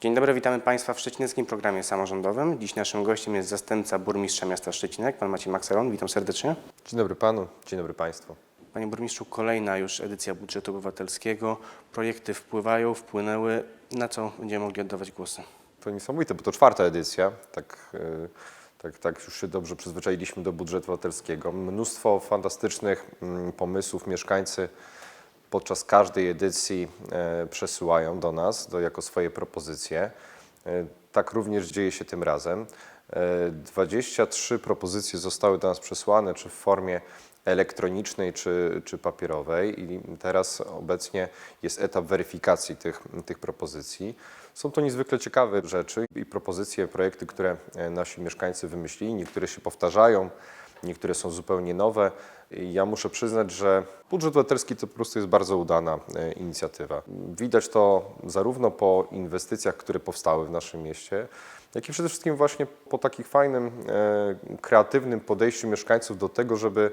Dzień dobry, witamy Państwa w szczecińskim programie samorządowym. Dziś naszym gościem jest zastępca burmistrza miasta Szczecinek, pan Maciej Makseron. Witam serdecznie. Dzień dobry panu, dzień dobry państwu. Panie burmistrzu, kolejna już edycja budżetu obywatelskiego. Projekty wpływają, wpłynęły. Na co będziemy mogli oddawać głosy? To niesamowite, bo to czwarta edycja. Tak, e, tak, tak już się dobrze przyzwyczailiśmy do budżetu obywatelskiego. Mnóstwo fantastycznych mm, pomysłów mieszkańcy podczas każdej edycji e, przesyłają do nas do, jako swoje propozycje. E, Tak również dzieje się tym razem. E, 23 propozycje zostały do nas przesłane, czy w formie elektronicznej, czy, czy papierowej i teraz obecnie jest etap weryfikacji tych, tych propozycji. Są to niezwykle ciekawe rzeczy i propozycje, projekty, które e, nasi mieszkańcy wymyślili. Niektóre się powtarzają, niektóre są zupełnie nowe. Ja muszę przyznać, że budżet obywatelski to po prostu jest bardzo udana e, inicjatywa. Widać to zarówno po inwestycjach, które powstały w naszym mieście, jak i przede wszystkim właśnie po takim fajnym, e, kreatywnym podejściu mieszkańców do tego, żeby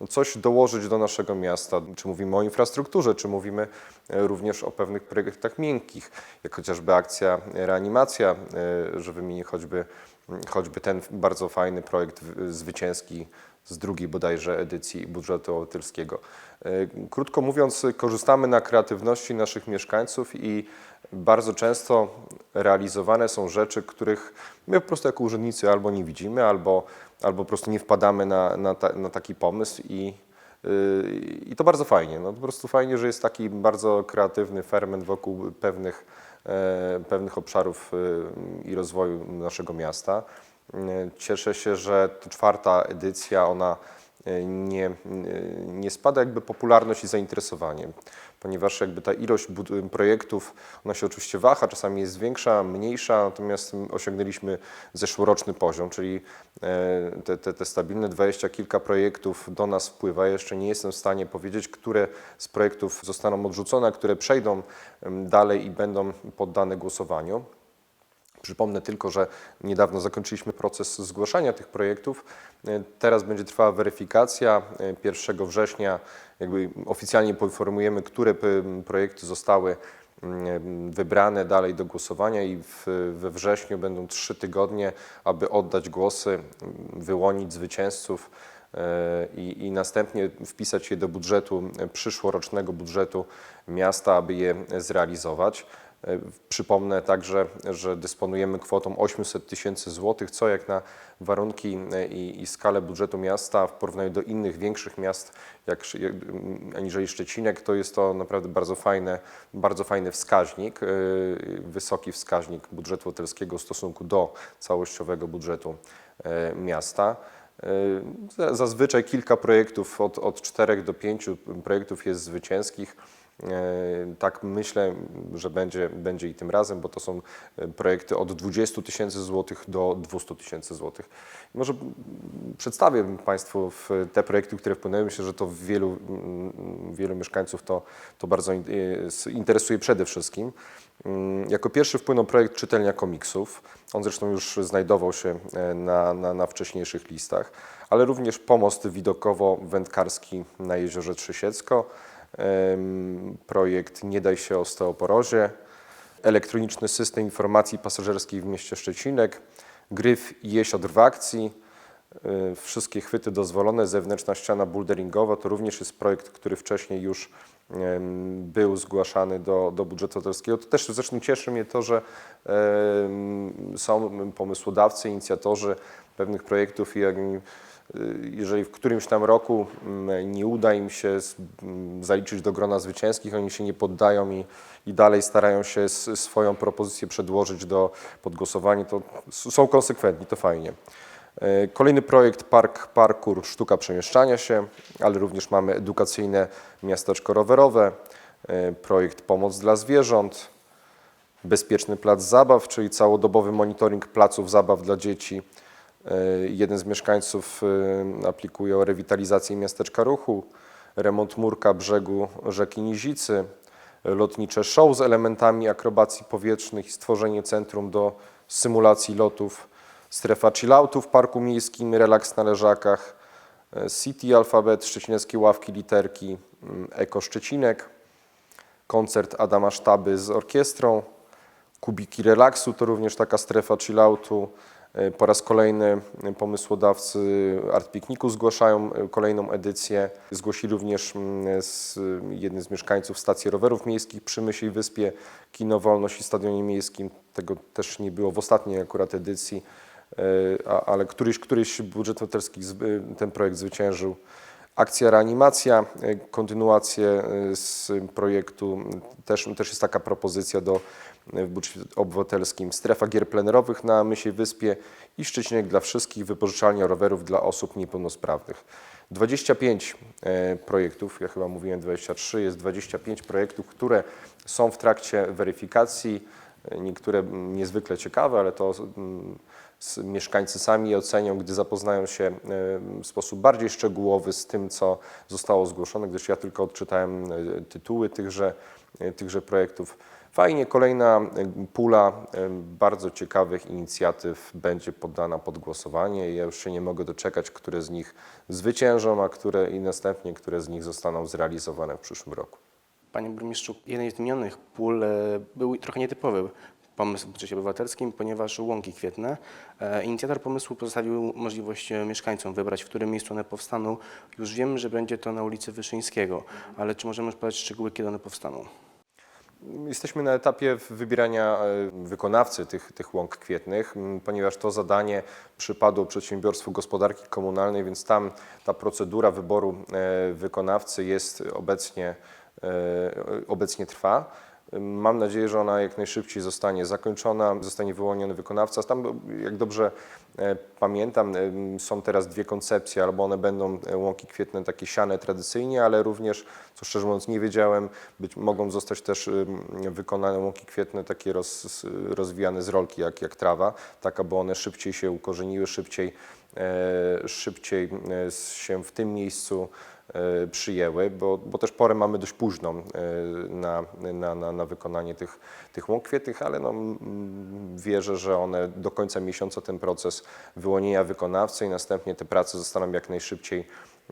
no, coś dołożyć do naszego miasta. Czy mówimy o infrastrukturze, czy mówimy e, również o pewnych projektach miękkich, jak chociażby akcja Reanimacja, że wymienię choćby, choćby ten bardzo fajny projekt zwycięski z drugiej bodajże edycji budżetu obywatelskiego. E, Krótko mówiąc, korzystamy na kreatywności naszych mieszkańców i bardzo często realizowane są rzeczy, których my po prostu jako urzędnicy albo nie widzimy, albo, albo po prostu nie wpadamy na, na, ta, na taki pomysł i, yy, i to bardzo fajnie. No, po prostu fajnie, że jest taki bardzo kreatywny ferment wokół pewnych, pewnych obszarów y, i rozwoju naszego miasta. Y, Cieszę się, że to czwarta edycja, ona nie, y, nie spada jakby popularność i zainteresowanie, ponieważ jakby ta ilość projektów, ona się oczywiście waha, czasami jest większa, mniejsza, natomiast osiągnęliśmy zeszłoroczny poziom, czyli e, te, te, te stabilne dwadzieścia kilka projektów do nas wpływa. Jeszcze nie jestem w stanie powiedzieć, które z projektów zostaną odrzucone, a które przejdą dalej i będą poddane głosowaniu. Przypomnę tylko, że niedawno zakończyliśmy proces zgłaszania tych projektów. E, Teraz będzie trwała weryfikacja. E, 1 września jakby oficjalnie poinformujemy, które projekty zostały mm, wybrane dalej do głosowania i w, we wrześniu będą trzy tygodnie, aby oddać głosy, mm, wyłonić zwycięzców e, i, i następnie wpisać je do budżetu, e, przyszłorocznego budżetu miasta, aby je zrealizować. E, Przypomnę także, że dysponujemy kwotą 800 tysięcy złotych, co jak na warunki e, i, i skalę budżetu miasta w porównaniu do innych większych miast, jak, mm, aniżeli Szczecinek, to jest to naprawdę bardzo, fajne, bardzo fajny wskaźnik, e, wysoki wskaźnik budżetu obywatelskiego w stosunku do całościowego budżetu miasta. Za- Zazwyczaj kilka projektów, od, od 4 do 5 projektów jest zwycięskich. E, Tak myślę, że będzie, będzie i tym razem, bo to są e, projekty od 20 tysięcy złotych do 200 tysięcy złotych. Może przedstawię Państwu te projekty, które wpłynęły. Myślę, że to wielu, mm, wielu mieszkańców to, to bardzo e, interesuje przede wszystkim. Mm, Jako pierwszy wpłynął projekt czytelnia komiksów. On zresztą już znajdował się na, na, na wcześniejszych listach, ale również pomost widokowo-wędkarski na jeziorze Trzysiecko, projekt Nie daj się osteoporozie, elektroniczny system informacji pasażerskiej w mieście Szczecinek, gryf jesiotr w akcji, y, wszystkie chwyty dozwolone, zewnętrzna ściana boulderingowa, to również jest projekt, który wcześniej już był zgłaszany do, do budżetu autorskiego. To też zresztą cieszy mnie to, że są pomysłodawcy, inicjatorzy pewnych projektów i jeżeli w którymś tam roku mm, nie uda im się s- m, zaliczyć do grona zwycięskich, oni się nie poddają i, i dalej starają się swoją propozycję przedłożyć do podgłosowania, to są konsekwentni, to fajnie. E, Kolejny projekt Park Parkour Sztuka Przemieszczania się, ale również mamy edukacyjne miasteczko rowerowe, e, projekt Pomoc dla zwierząt, Bezpieczny plac zabaw, czyli całodobowy monitoring placów zabaw dla dzieci. E, Jeden z mieszkańców e, aplikuje o rewitalizację miasteczka ruchu, remont murka brzegu rzeki Nizicy, lotnicze show z elementami akrobacji powietrznych i stworzenie centrum do symulacji lotów, strefa chilloutów w parku miejskim, relaks na leżakach, e, City Alfabet, szczecineckie ławki literki, mm, Eko Szczecinek, koncert Adama Sztaby z orkiestrą, Kubiki relaksu to również taka strefa chilloutu. E, Po raz kolejny e, pomysłodawcy Art Pikniku zgłaszają e, kolejną edycję. Zgłosili również mm, z, jeden z mieszkańców stacji rowerów miejskich przy Mysiej Wyspie, Kino Wolność i Stadionie Miejskim. Tego też nie było w ostatniej akurat edycji, ale któryś, któryś budżet e, ten projekt zwyciężył. Akcja Reanimacja, e, kontynuację e, z projektu, też, też jest taka propozycja do e, w budżecie obywatelskim. Strefa gier plenerowych na Mysiej Wyspie i Szczecinek dla wszystkich, wypożyczalnia rowerów dla osób niepełnosprawnych. 25 e, projektów, ja chyba mówiłem 23, jest 25 projektów, które są w trakcie weryfikacji. Niektóre mm, niezwykle ciekawe, ale to mm, mieszkańcy sami ocenią, gdy zapoznają się e, w sposób bardziej szczegółowy z tym, co zostało zgłoszone, gdyż ja tylko odczytałem e, tytuły tychże, e, tychże projektów. Fajnie, kolejna pula bardzo ciekawych inicjatyw będzie poddana pod głosowanie ja już się nie mogę doczekać, które z nich zwyciężą, a które i następnie, które z nich zostaną zrealizowane w przyszłym roku. Panie burmistrzu, jeden z wymienionych pól był trochę nietypowy pomysł w budżecie obywatelskim, ponieważ łąki kwietne. E, Inicjator pomysłu pozostawił możliwość mieszkańcom wybrać, w którym miejscu one powstaną. Już wiemy, że będzie to na ulicy Wyszyńskiego, ale czy możemy podać szczegóły, kiedy one powstaną? Jesteśmy na etapie wybierania e, wykonawcy tych, tych łąk kwietnych, ponieważ to zadanie przypadło przedsiębiorstwu gospodarki komunalnej, więc tam ta procedura wyboru e, wykonawcy jest obecnie, obecnie trwa. Mam nadzieję, że ona jak najszybciej zostanie zakończona, zostanie wyłoniony wykonawca. Tam, jak dobrze e, pamiętam, em, są teraz dwie koncepcje, albo one będą e, łąki kwietne takie siane tradycyjnie, ale również, co szczerze mówiąc nie wiedziałem, być, mogą zostać też wykonane łąki kwietne takie roz, rozwijane z rolki, jak, jak trawa, tak aby one szybciej się ukorzeniły, szybciej, e, szybciej e, się w tym miejscu e, przyjęły, bo, bo też porę mamy dość późną e, na, na, na, na wykonanie tych, tych łąk kwietnych, ale no, wierzę, że one do końca miesiąca ten proces wyłonienia wykonawcy i następnie te prace zostaną jak najszybciej,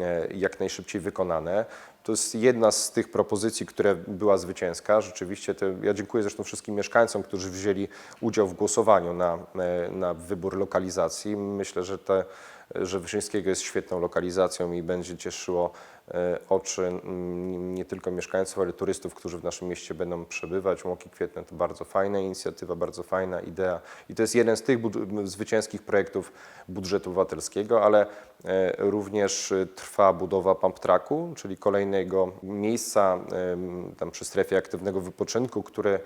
e, jak najszybciej wykonane. To jest jedna z tych propozycji, która była zwycięska. Rzeczywiście te, ja dziękuję zresztą wszystkim mieszkańcom, którzy wzięli udział w głosowaniu na, e, na wybór lokalizacji. Myślę, że te że Wyszyńskiego jest świetną lokalizacją i będzie cieszyło e, oczy nie tylko mieszkańców, ale turystów, którzy w naszym mieście będą przebywać. Łąki Kwietne to bardzo fajna inicjatywa, bardzo fajna idea i to jest jeden z tych zwycięskich projektów budżetu obywatelskiego, ale e, również e, trwa budowa pump tracku, czyli kolejnego miejsca em, tam przy strefie aktywnego wypoczynku, które e,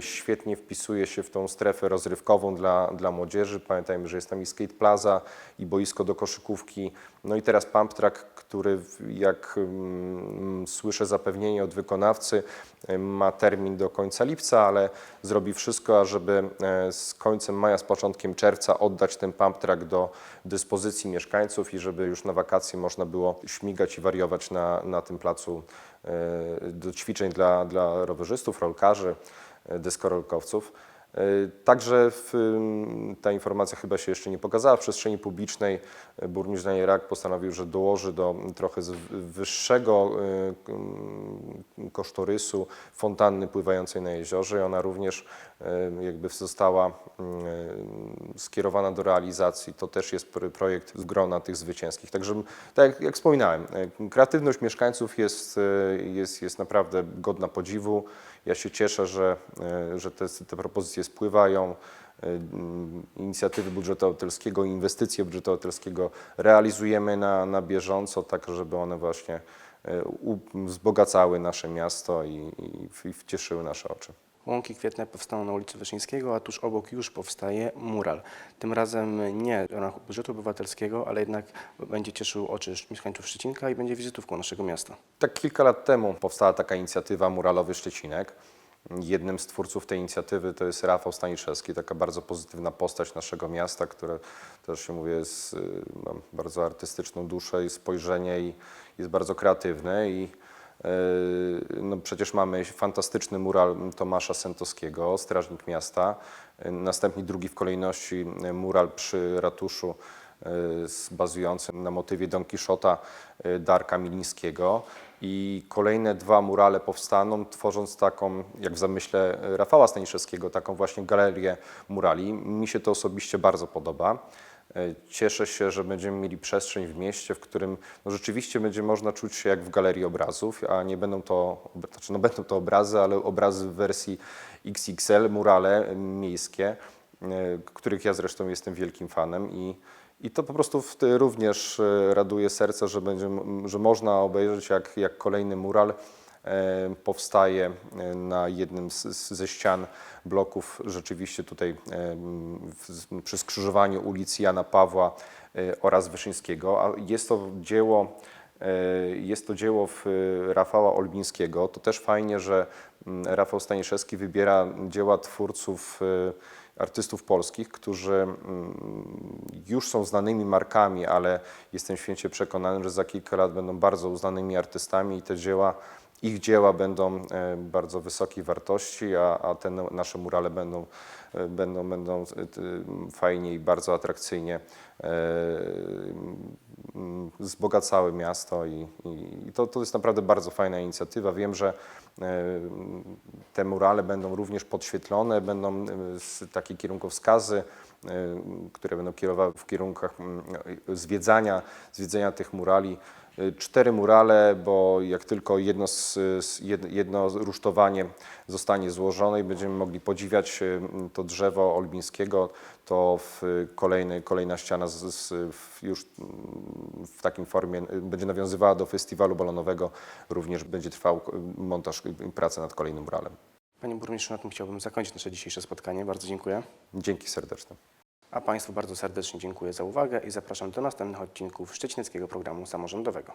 świetnie wpisuje się w tą strefę rozrywkową dla, dla młodzieży. Pamiętajmy, że jest tam i skate plaza, i boisko do koszykówki. No i teraz pump track, który jak mm, słyszę zapewnienie od wykonawcy, e, ma termin do końca lipca, ale zrobi wszystko, ażeby e, z końcem maja, z początkiem czerwca oddać ten pump track do dyspozycji mieszkańców i żeby już na wakacje można było śmigać i wariować na, na tym placu e, do ćwiczeń dla, dla rowerzystów, rolkarzy, e, deskorolkowców. E, Także w, ta informacja chyba się jeszcze nie pokazała w przestrzeni publicznej. E, Burmistrz Daniel Rak postanowił, że dołoży do trochę z- wyższego kosztorysu fontanny pływającej na jeziorze i ona również jakby została skierowana do realizacji. To też jest pr- projekt z grona tych zwycięskich. Także tak jak, wspominałem, kreatywność mieszkańców jest, jest, jest naprawdę godna podziwu. Ja się cieszę, że, e, że te, te propozycje spływają. E, Inicjatywy budżetu obywatelskiego, inwestycje budżetu obywatelskiego realizujemy na, na bieżąco, tak żeby one właśnie e, wzbogacały nasze miasto i, i, i wcieszyły nasze oczy. Łąki kwietne powstaną na ulicy Wyszyńskiego, a tuż obok już powstaje mural. Tym razem nie w ramach budżetu obywatelskiego, ale jednak będzie cieszył oczy mieszkańców Szczecinka i będzie wizytówką naszego miasta. Tak kilka lat temu powstała taka inicjatywa Muralowy Szczecinek. Jednym z twórców tej inicjatywy to jest Rafał Staniszewski, taka bardzo pozytywna postać naszego miasta, które też się mówię, jest, y, ma bardzo artystyczną duszę i spojrzenie i jest bardzo kreatywny i no przecież mamy fantastyczny mural Tomasza Sentowskiego, strażnik miasta. Y, Następnie drugi w kolejności y, mural przy ratuszu bazujący na motywie Don Quixota Darka Milińskiego. I kolejne dwa murale powstaną, tworząc taką, jak w zamyśle Rafała Staniszewskiego, taką właśnie galerię murali. Mi się to osobiście bardzo podoba. E, Cieszę się, że będziemy mieli przestrzeń w mieście, w którym no, rzeczywiście będzie można czuć się jak w galerii obrazów, a nie będą to, znaczy, no, będą to obrazy, ale obrazy w wersji XXL, murale miejskie, e, których ja zresztą jestem wielkim fanem i, i to po prostu również e, raduje serce, że, będzie, że można obejrzeć jak, jak kolejny mural powstaje e, na jednym z, z, ze ścian bloków, rzeczywiście tutaj e, w, przy skrzyżowaniu ulic Jana Pawła e, oraz Wyszyńskiego. A jest to dzieło, e, jest to dzieło w, Rafała Olbińskiego. To też fajnie, że Rafał Staniszewski wybiera dzieła twórców e, artystów polskich, którzy już są znanymi markami, ale jestem święcie przekonany, że za kilka lat będą bardzo uznanymi artystami i te dzieła, ich dzieła będą e, bardzo wysokiej wartości, a, a te no- nasze murale będą, e, będą, będą e, fajnie i bardzo atrakcyjnie wzbogacały miasto i, i to, to jest naprawdę bardzo fajna inicjatywa. Wiem, że te murale będą również podświetlone, będą takie kierunkowskazy, które będą kierowały w kierunkach mm, zwiedzania, zwiedzania tych murali. Cztery murale, bo jak tylko jedno, z, jedno rusztowanie zostanie złożone i będziemy mogli podziwiać e, to drzewo Olbińskiego, to w kolejny, kolejna ściana z, z, już w takim formie e, będzie nawiązywała do festiwalu balonowego. Również będzie trwał e, montaż i prace nad kolejnym muralem. Panie burmistrzu, na tym chciałbym zakończyć nasze dzisiejsze spotkanie. Bardzo dziękuję. Dzięki serdeczne. A Państwu bardzo serdecznie dziękuję za uwagę i zapraszam do następnych odcinków Szczecińskiego Programu Samorządowego.